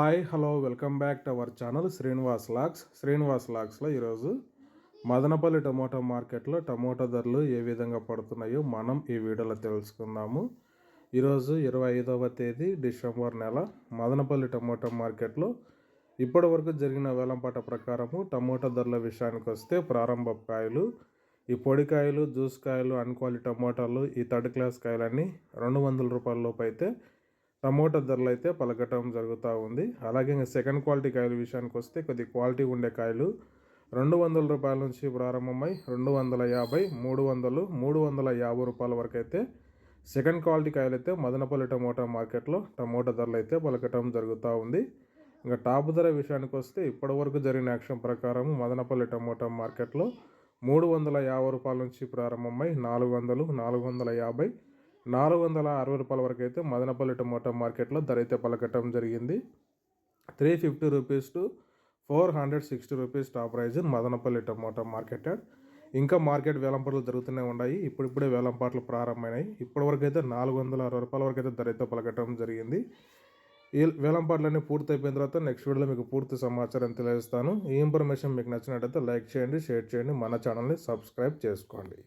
Hi hello welcome back to our channel Srinivas lakhs Srinivas లాక్స్లో ఈరోజు Madanapalle tomato మార్కెట్లో టమోటా ధరలు ఏ విధంగా పడుతున్నాయో మనం ఈ వీడియోలో తెలుసుకుందాము. ఈరోజు ఇరవై ఐదవ తేదీ డిసెంబర్ నెల మదనపల్లి టమోటా మార్కెట్లో ఇప్పటి వరకు జరిగిన వేలంపాట ప్రకారము టమోటా ధరల విషయానికి వస్తే ప్రారంభ కాయలు ఈ పొడికాయలు జ్యూస్ కాయలు అన్క్వాలిటీ టమోటాలు ఈ థర్డ్ క్లాస్ కాయలన్నీ రెండు వందల రూపాయల లోపు అయితే టమోటా ధరలు అయితే పలకటం జరుగుతూ ఉంది. అలాగే ఇంకా సెకండ్ క్వాలిటీ కాయల విషయానికి వస్తే కొద్ది క్వాలిటీ ఉండే కాయలు రెండు వందల రూపాయల నుంచి ప్రారంభమై రెండు వందల యాభై మూడు వందలు మూడు వందల యాభై రూపాయల వరకు అయితే సెకండ్ క్వాలిటీ కాయలు అయితే మదనపల్లి టమోటా మార్కెట్లో టమోటా ధరలు అయితే పలకటం జరుగుతూ ఉంది. ఇంకా టాప్ ధర విషయానికి వస్తే ఇప్పటివరకు జరిగిన యాక్షన్ ప్రకారం మదనపల్లి టమోటా మార్కెట్లో మూడు వందల యాభై రూపాయల నుంచి ప్రారంభమై నాలుగు వందలు నాలుగు వందల యాభై నాలుగు వందల అరవై రూపాయల వరకు అయితే మదనపల్లి టమోటా మార్కెట్లో ధర అయితే పలకటం జరిగింది. Three fifty rupees to four hundred sixty rupees top price Madanapalle tomato market. ఇంకా మార్కెట్ వేలంపాట్లు జరుగుతూనే ఉన్నాయి. ఇప్పుడిప్పుడే వేలంపాట్లు ప్రారంభమైనాయి. ఇప్పటివరకు అయితే నాలుగు వందల అరవై రూపాయల వరకు అయితే ధర అయితే పలకటం జరిగింది. ఈ వేలంపాట్లన్నీ పూర్తి అయిపోయిన తర్వాత నెక్స్ట్ వీడియోలో మీకు పూర్తి సమాచారం తెలియజేస్తాను. ఈ ఇన్ఫర్మేషన్ మీకు నచ్చినట్టయితే లైక్ చేయండి షేర్ చేయండి. మన ఛానల్ని సబ్స్క్రైబ్ చేసుకోండి.